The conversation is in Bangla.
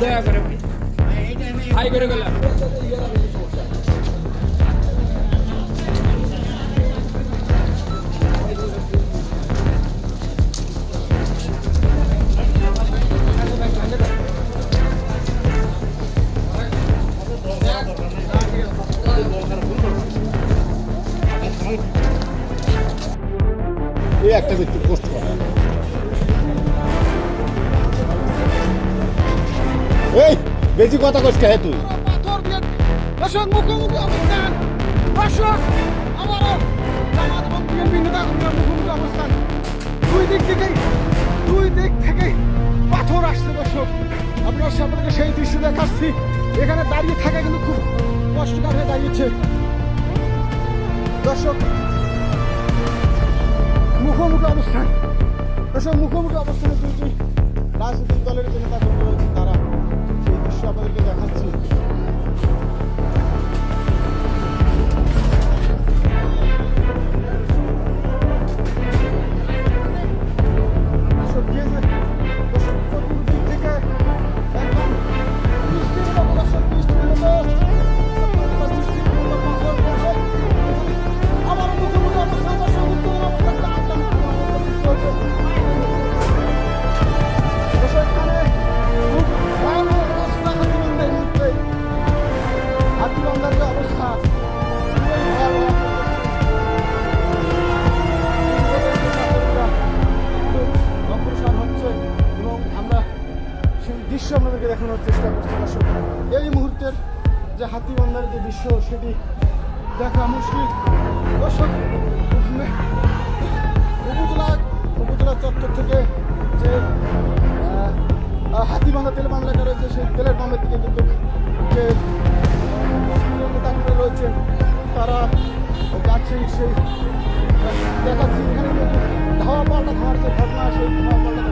দয়া করে হাই করে গেলাম একটা ব্যক্তি পোস্ট করা। এই, বেশি কথা কইস কে তুই? পাথর দিয়ে দর্শক মুখোমুখি অবস্থান দর্শক আবারও জামাত এবং বিএনপি নেতাকর্মীরা মুখোমুখি অবস্থান। দুই দিক থেকেই, দুই দিক থেকেই পাথর আসছে, দর্শক। আপনার সামনে সেই দৃশ্য দেখাচ্ছি। এখানে দাঁড়িয়ে থাকা কিন্তু খুব কষ্টকর হয়ে দাঁড়িয়েছে। দর্শক মুখোমুখি অবস্থান। দর্শক মুখোমুখি অবস্থানে দুইটি রাজনৈতিক দলের যে নেতাকর্মী রয়েছে তারা আপনাদেরকে দেখাচ্ছি। দর্শক, যে দৃশ্য আপনাদেরকে দেখানোর চেষ্টা করছি। আসুন এই মুহূর্তের যে হাতিবান্ধার যে দৃশ্য, সেটি দেখা মুশকিল। দর্শক উপজেলা উপজেলা চত্বর থেকে যে হাতিবান্ধা তেল বাংলা রয়েছে, সেই তেলের পাম্পের দিকে কিন্তু যে নেতাগুলো রয়েছেন তারা যাচ্ছেন সেই, দেখাচ্ছে এখানে ধাওয়া পাল্টা খাওয়ার যে ঘটনা, সেই ধাওয়া পাল্টা